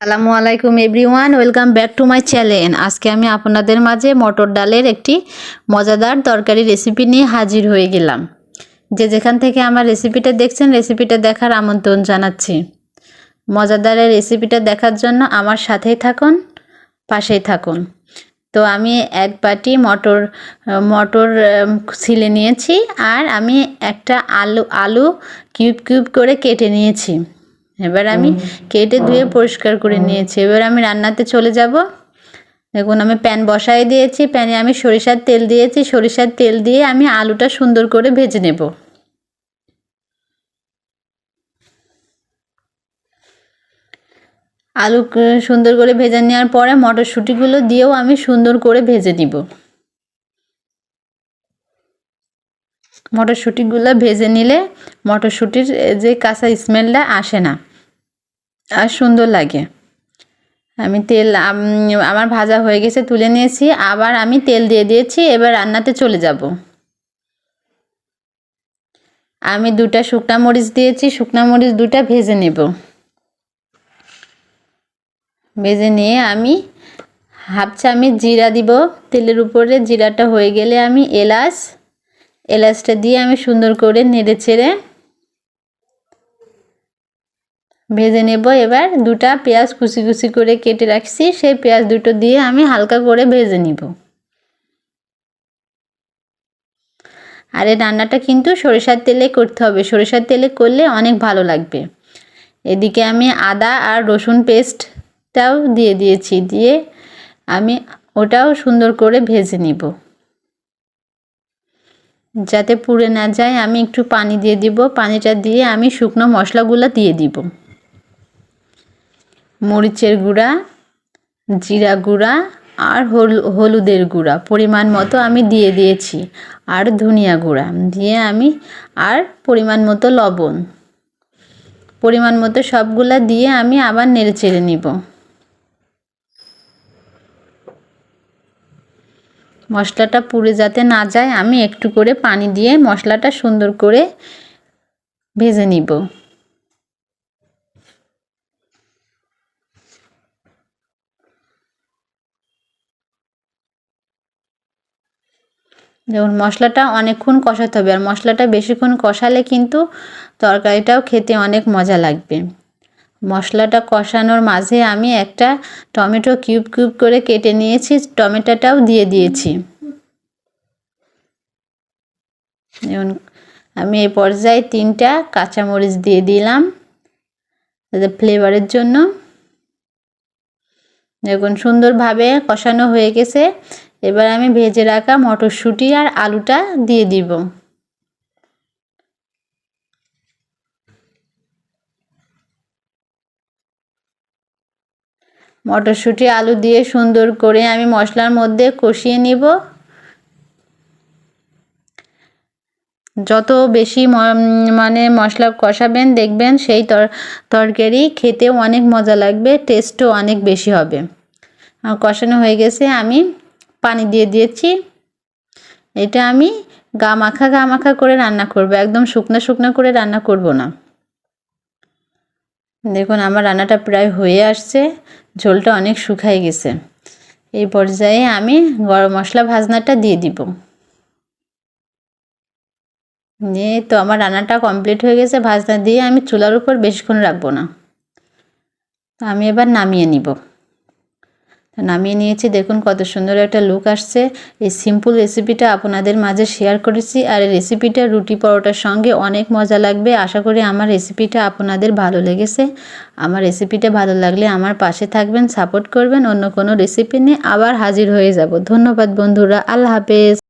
আসসালামু আলাইকুম everyone, welcome back to my channel. আজকে আমি আপনাদের মাঝে মটর ডালের একটি মজাদার তরকারি রেসিপি নিয়ে হাজির হয়ে গেলাম। যে যেখান থেকে আমার রেসিপিটা দেখছেন, রেসিপিটা দেখার আমন্ত্রণ জানাচ্ছি। মজাদার এই রেসিপিটা দেখার জন্য আমার সাথেই থাকুন, পাশেই থাকুন। তো আমি এক বাটি মটর মটর ছিলে নিয়েছি আর আমি একটা আলু আলু কিউব কিউব করে কেটে নিয়েছি। এবার আমি কেটে ধুয়ে পরিষ্কার করে নিয়েছি। এবার আমি রান্নাতে চলে যাব। দেখুন আমি প্যান বসাই দিয়েছি প্যানে আমি সরিষার তেল দিয়েছি। সরিষার তেল দিয়ে আমি আলুটা সুন্দর করে ভেজে নেব। আলু সুন্দর করে ভেজে নেওয়ার পরে মটরশুঁটিগুলো দিয়েও আমি সুন্দর করে ভেজে নিব। মটরশুঁটিগুলো ভেজে নিলে মটরশুঁটির যে কাঁচা স্মেলটা আসে না। আর সুন্দর লাগে। আমি তেল আমার ভাজা হয়ে গেছে, তুলে নিয়েছি। আবার আমি তেল দিয়ে দিয়েছি, এবার রান্নাতে চলে যাব। আমি দুটা শুকনা মরিচ দিয়েছি, শুকনা মরিচ দুটা ভেজে নেব। ভেজে নিয়ে আমি হাফ চামচ জিরা দিব। তেলের উপরে জিরাটা হয়ে গেলে আমি এলাচ এলাচটা দিয়ে আমি সুন্দর করে নেড়ে ছেড়ে ভেজে নেব। এবার দুটা পেঁয়াজ কুচি কুচি করে কেটে রাখছি, সেই পেঁয়াজ দুটো দিয়ে আমি হালকা করে ভেজে নিব। আর এই রান্নাটা কিন্তু সরিষার তেলে করতে হবে। সরিষার তেলে করলে অনেক ভালো লাগবে। এদিকে আমি আদা আর রসুন পেস্টটাও দিয়ে দিয়েছি, দিয়ে আমি ওটাও সুন্দর করে ভেজে নিব। যাতে পুড়ে না যায়, আমি একটু পানি দিয়ে দিব। পানিটা দিয়ে আমি শুকনো মশলাগুলো দিয়ে দিব। মরিচের গুঁড়া, জিরা গুঁড়া আর হল, হলুদের গুঁড়া পরিমাণ মতো আমি দিয়ে দিয়েছি। আর ধনিয়া গুঁড়া দিয়ে আমি আর পরিমাণ মতো লবণ। পরিমাণ মতো সবগুলা দিয়ে আমি আবার নেড়ে চেড়ে নিব। মশলাটা পুড়ে যাতে না যায়, আমি একটু করে পানি দিয়ে মশলাটা সুন্দর করে ভেজে নিব। দেখুন, মশলাটা অনেকক্ষণ কষাতে হবে, আর মশলাটা বেশিক্ষণ কষালে কিন্তু তরকারিটাও খেতে অনেক মজা লাগবে। মশলাটা কষানোর মাঝে আমি একটা টমেটো কিউব কিউব করে কেটে নিয়েছি, টমেটোটাও দিয়ে দিয়েছি। যেমন আমি এই পর্যায়ে তিনটা কাঁচামরিচ দিয়ে দিলাম ফ্লেভারের জন্য। দেখুন, সুন্দরভাবে কষানো হয়ে গেছে। এবার আমি ভেজে রাখা মটরশুঁটি আর আলুটা দিয়ে দিব। মটরশুঁটি, আলু দিয়ে সুন্দর করে আমি মশলার মধ্যে কষিয়ে নিব। যত বেশি মানে মশলা কষাবেন, দেখবেন সেই তর, তরকারি খেতেও অনেক মজা লাগবে টেস্টও অনেক বেশি হবে। কষানো হয়ে গেছে, আমি পানি দিয়ে দিয়েছি। এটা আমি গা মাখা গা মাখা করে রান্না করব, একদম শুকনো শুকনো করে রান্না করব না। দেখুন, আমার রান্নাটা প্রায় হয়ে আসছে। ঝোলটা অনেক শুকাই গেছে। এই পর্যায়ে আমি গরম মশলা ভাজনাটা দিয়ে দিব। দিয়ে তো আমার রান্নাটা কমপ্লিট হয়ে গেছে, ভাজনা দিয়ে আমি চুলার উপর বেশিক্ষণ রাখব না। আমি এবার নামিয়ে নিব। নামিয়ে নিয়েছি। দেখুন কত সুন্দর একটা লুক আসছে। এই সিম্পল রেসিপিটা আপনাদের মাঝে শেয়ার করেছি আর এই রেসিপিটা রুটি পরোটার সঙ্গে অনেক মজা লাগবে। আশা করি আমার রেসিপিটা আপনাদের ভালো লেগেছে। আমার রেসিপিটা ভালো লাগলে আমার পাশে থাকবেন সাপোর্ট করবেন। অন্য কোনো রেসিপি নিয়ে আবার হাজির হয়ে যাব। ধন্যবাদ বন্ধুরা। আল্লাহ হাফেজ।